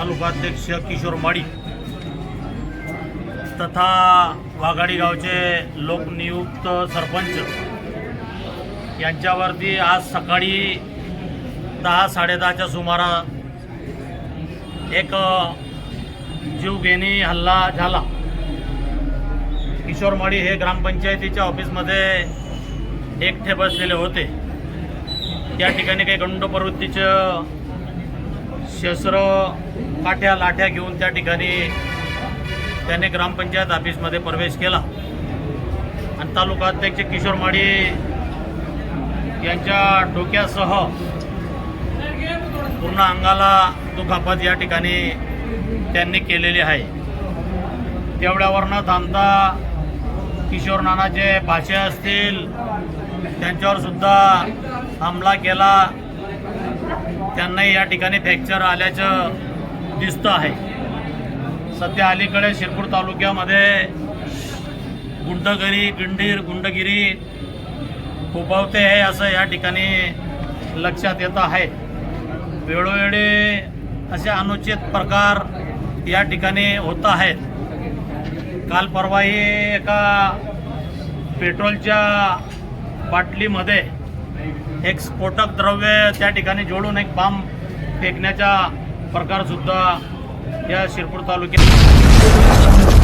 तालुकाध्यक्ष किशोर माडी तथा वाघाडी गावचे लोकनियुक्त सरपंच यांच्यावरती आज सकाळी दहा साडेदहाच्या सुमारा एक जीवघेणी हल्ला झाला. किशोरमाडी हे ग्रामपंचायतीच्या ऑफिसमध्ये एकटे बसलेले होते. त्या ठिकाणी काही गंड प्रवृत्तीचं शस्त्र काठ्या लाठ्या घेऊन त्या ठिकाणी त्याने ग्रामपंचायत ऑफिसमध्ये प्रवेश केला. आणि तालुका अध्यक्ष किशोर माडी यांच्या डोक्यासह पूर्ण अंगाला दुखापत या ठिकाणी त्यांनी केलेली आहे. तेवढ्यावर न थांबता किशोर नानाचे भाषे असतील त्यांच्यावर सुद्धा हमला केला. त्यांनाही या ठिकाणी फ्रॅक्चर आल्याचं दिसतं आहे. सध्या अलीकडे शिरपूर तालुक्यामध्ये गुंडगिरी गिंडीर गुंडगिरी फोफावते आहे असं या ठिकाणी लक्षात येत आहे. वेळोवेळी असे अनुचित प्रकार या ठिकाणी होत आहेत. काल परवाही एका पेट्रोलच्या बाटलीमध्ये एक स्फोटक द्रव्य त्या ठिकाणी जोडून एक बांब फेकण्याचा प्रकारसुद्धा या शिरपूर तालुक्यात